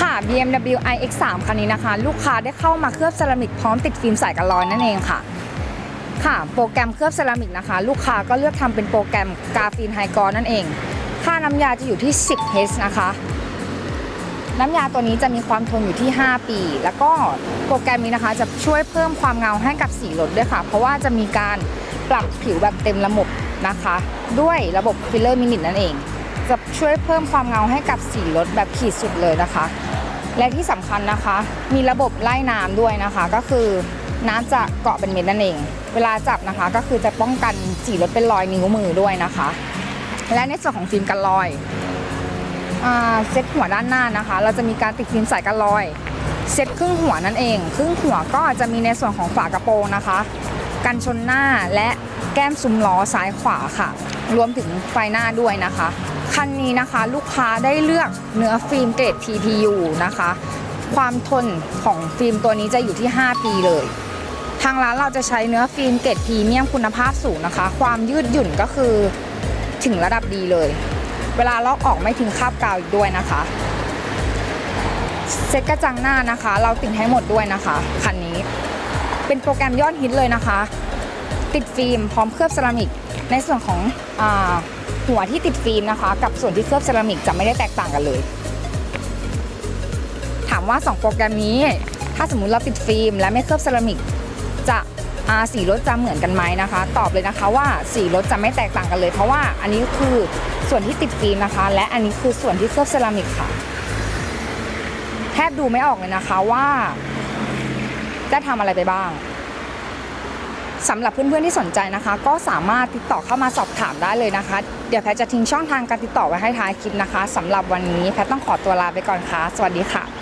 ค่ะ BMW iX3 คันนี้นะคะ ลูกค้าได้เข้ามาเคลือบเซรามิกพร้อมติดฟิล์มใสกันรอยนั่นเองค่ะ ค่ะ โปรแกรมเคลือบเซรามิกนะคะ ลูกค้าก็เลือกทำเป็นโปรแกรมกาฟีนไฮกรนั่นเอง ค่าน้ำยาจะอยู่ที่ 10 H นะคะ น้ำยาตัวนี้จะมีความทนอยู่ที่ 5 ปี แล้วก็โปรแกรมนี้นะคะ จะช่วยเพิ่มความเงาให้กับสีรถด้วยค่ะ เพราะว่าจะมีการปรับผิวแบบเต็มระบบนะคะ ด้วยระบบฟิลเลอร์มินิทนั่นเอง จะช่วยเพิ่มความเงาให้กับสีรถแบบขีดสุดเลยนะคะ และที่สำคัญนะคะ มีระบบไล่น้ำด้วยนะคะ ก็คือน้ำจะเกาะเป็นเม็ดนั่นเอง เวลาจับนะคะก็คือจะป้องกันสีรถเป็นรอยนิ้วมือด้วยนะคะ และในส่วนของฟิล์มกันรอยอเซ็ตหัวด้านหน้านะคะ เราจะมีการติดฟิล์มใสกันรอย เซ็ตครึ่งหัวนั่นเอง ครึ่งหัวก็จะมีในส่วนของฝากระโปรงนะคะ กันชนหน้าและแก้มซุ้มล้อซ้ายขวาค่ะ รวมถึงไฟหน้าด้วยนะคะ คันนี้นะคะลูกค้าได้เลือกเนื้อฟิล์มเกรด TPU นะคะ ความทนของฟิล์มตัวนี้จะอยู่ที่ 5 ปีเลย ทางร้านเราจะใช้เนื้อฟิล์มเกรดพรีเมียมคุณภาพสูงนะคะ ความยืดหยุ่นก็คือถึงระดับดีเลย เวลาลอกออกไม่ทิ้งคราบกาวอีกด้วยนะคะเซ็ตกระจังหน้านะคะ เราติดให้หมดด้วยนะคะคันนี้ เป็นโปรแกรมยอดฮิตเลยนะคะ ติดฟิล์มพร้อมเคลือบเซรามิก ในส่วนของอหัวที่ติดฟิล์มนะคะ กับส่วนที่เคลือบเซรามิกจะไม่ได้แตกต่างกันเลย ถามว่า 2 โปรแกรมนี้ ถ้าสมมุติเราติดฟิล์มและไม่เคลือบเซรามิก จะสีรถจะเหมือนกันไหมนะคะ ตอบเลยนะคะว่าสีรถจะไม่แตกต่างกันเลย เพราะว่าอันนี้คือส่วนที่ติดฟิล์มนะคะ และอันนี้คือส่วนที่เคลือบเซรามิกค่ะ แทบดูไม่ออกเลยนะคะว่า ได้ทำอะไรไปบ้างสำหรับเพื่อนๆที่สนใจนะคะ ก็สามารถติดต่อเข้ามาสอบถามได้เลยนะคะ เดี๋ยวแพทจะทิ้งช่องทางการติดต่อไว้ให้ท้ายคลิปนะคะสำหรับวันนี้แพทต้องขอตัวลาไปก่อนค่ะ สวัสดีค่ะ